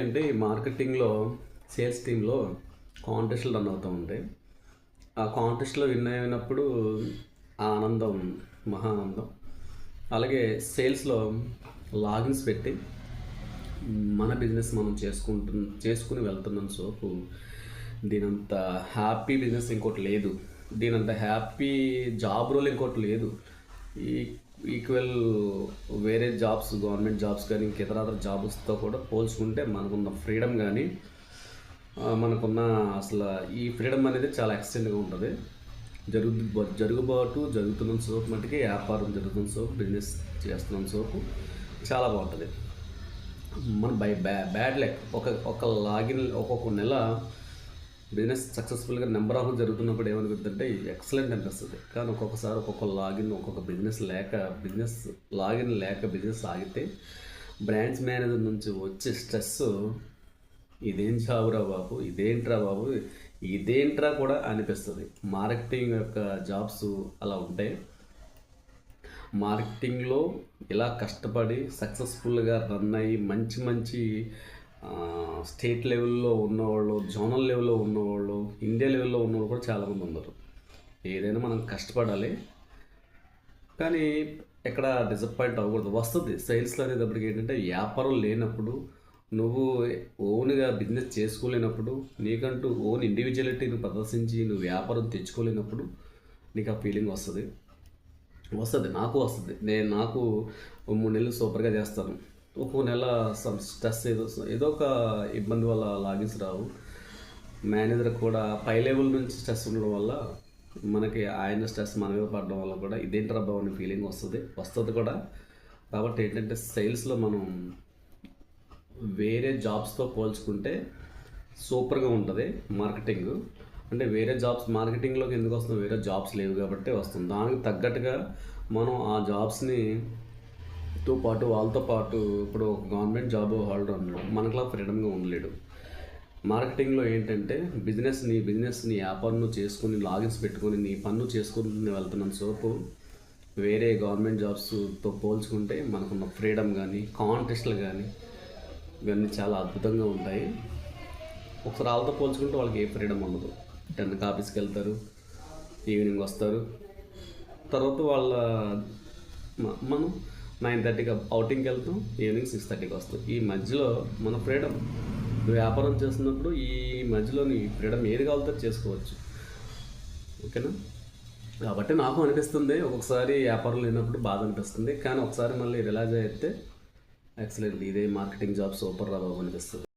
అంటే ఈ మార్కెటింగ్లో సేల్స్ టీంలో కాంటెస్ట్లు రన్ అవుతూ ఉంటాయి. ఆ కాంటెస్ట్లో విన్ అయినప్పుడు ఆ ఆనందం మహా ఆనందం. అలాగే సేల్స్లో లాగిన్స్ పెట్టి మన బిజినెస్ మనం చేసుకుంటు చేసుకుని వెళ్తున్నాం. సోపు దీనంత హ్యాపీ బిజినెస్ ఇంకోటి లేదు. దీనంత హ్యాపీ జాబ్ రోల్ ఇంకోటి లేదు. ఈ ఈక్వల్ వేరే జాబ్స్ గవర్నమెంట్ జాబ్స్ కానీ ఇతరతర జాబ్స్తో కూడా పోల్చుకుంటే మనకున్న ఫ్రీడమ్ కానీ మనకున్న అసలు ఈ ఫ్రీడమ్ అనేది చాలా ఎక్స్టెంట్గా ఉంటుంది. జరుగు జరుగుబాటు జరుగుతున్న సోపు మటుకి వ్యాపారం జరుగుతున్న సోపు బిజినెస్ చేస్తున్న సోపు చాలా బాగుంటుంది. మన బై బ్యా బ్యాడ్ లెక్ ఒక ఒక లాగిన్ ఒక్కొక్క నెల బిజినెస్ సక్సెస్ఫుల్గా నెంబర్ ఆఫ్ జరుగుతున్నప్పుడు ఏమనిపిస్తుందంటే ఎక్సలెంట్ అనిపిస్తుంది. కానీ ఒక్కొక్కసారి ఒక్కొక్క లాగిన్ ఒక్కొక్క బిజినెస్ లేక బిజినెస్ లాగిన్ లేక బిజినెస్ ఆగితే బ్రాంచ్ మేనేజర్ నుంచి వచ్చే స్ట్రెస్ ఇదేం జాబురా బాబు ఇదేంట్రా బాబు ఇదేంట్రా కూడా అనిపిస్తుంది. మార్కెటింగ్ యొక్క జాబ్స్ అలా ఉంటాయి మార్కెటింగ్లో ఇలా కష్టపడి సక్సెస్ఫుల్గా రన్ అయ్యి మంచి మంచి స్టేట్ లెవెల్లో ఉన్నవాళ్ళు జోనల్ లెవెల్లో ఉన్నవాళ్ళు ఇండియా లెవెల్లో ఉన్నవాళ్ళు కూడా చాలామంది ఉన్నారు. ఏదైనా మనం కష్టపడాలి. కానీ ఎక్కడ డిసప్పాయింట్ అవ్వకూడదు. వస్తుంది. సేల్స్లో అనేటప్పటికి ఏంటంటే వ్యాపారం లేనప్పుడు నువ్వు ఓన్గా బిజినెస్ చేసుకోలేనప్పుడు నీకంటూ ఓన్ ఇండివిజువాలిటీని ప్రదర్శించి నువ్వు వ్యాపారం తెచ్చుకోలేనప్పుడు నీకు ఆ ఫీలింగ్ వస్తుంది. వస్తుంది. నాకు వస్తుంది. నేను నాకు మూడు నెలలు సూపర్గా చేస్తాను. ఒక్కో నెల సమ్ స్ట్రెస్ ఏదో ఏదో ఒక ఇబ్బంది వల్ల లాగిన్స్ రావు. మేనేజర్ కూడా పై లెవెల్ నుంచి స్ట్రెస్ ఉండడం వల్ల మనకి ఆయన స్ట్రెస్ మన మీద పడడం వల్ల కూడా ఇదేంటి బాబు అనే ఫీలింగ్ వస్తుంది. వస్తుంది కూడా. కాబట్టి ఏంటంటే సేల్స్లో మనం వేరే జాబ్స్తో పోల్చుకుంటే సూపర్గా ఉంటుంది మార్కెటింగ్ అంటే వేరే జాబ్స్ మార్కెటింగ్లోకి ఎందుకు వస్తుంది వేరే జాబ్స్ లేవు కాబట్టి వస్తుంది. దానికి తగ్గట్టుగా మనం ఆ జాబ్స్ని తో పాటు వాళ్ళతో పాటు ఇప్పుడు ఒక గవర్నమెంట్ జాబ్ హోల్డర్ ఉన్నాడు మనకులా ఫ్రీడమ్గా ఉండలేడు. మార్కెటింగ్లో ఏంటంటే బిజినెస్ నీ బిజినెస్ నీ వ్యాపారం చేసుకుని లాగిన్స్ పెట్టుకొని నీ పన్ను చేసుకుని వెళ్తున్నాను సోపు వేరే గవర్నమెంట్ జాబ్స్తో పోల్చుకుంటే మనకున్న ఫ్రీడమ్ కానీ కాంటెస్ట్లు కానీ ఇవన్నీ చాలా అద్భుతంగా ఉంటాయి. ఒకసారి వాళ్ళతో పోల్చుకుంటే వాళ్ళకి ఏ ఫ్రీడమ్ ఉండదు. టెన్ ఆఫీస్కి వెళ్తారు ఈవినింగ్ వస్తారు. తర్వాత వాళ్ళ మనం నైన్ థర్టీకి అవుటింగ్కి వెళ్తాం ఈవినింగ్ సిక్స్ థర్టీకి వస్తాం. ఈ మధ్యలో మన ఫ్రీడమ్ వ్యాపారం చేస్తున్నప్పుడు ఈ మధ్యలోని ఫ్రీడమ్ ఏది కావాలో అది చేసుకోవచ్చు. ఓకేనా? కాబట్టి నాకు అనిపిస్తుంది ఒక్కొక్కసారి వ్యాపారం లేనప్పుడు బాధ అనిపిస్తుంది కానీ ఒకసారి మళ్ళీ రిలాజ్ అయితే ఎక్సలెంట్ ఇదే మార్కెటింగ్ జాబ్ సూపర్ రా బాబు అనిపిస్తుంది.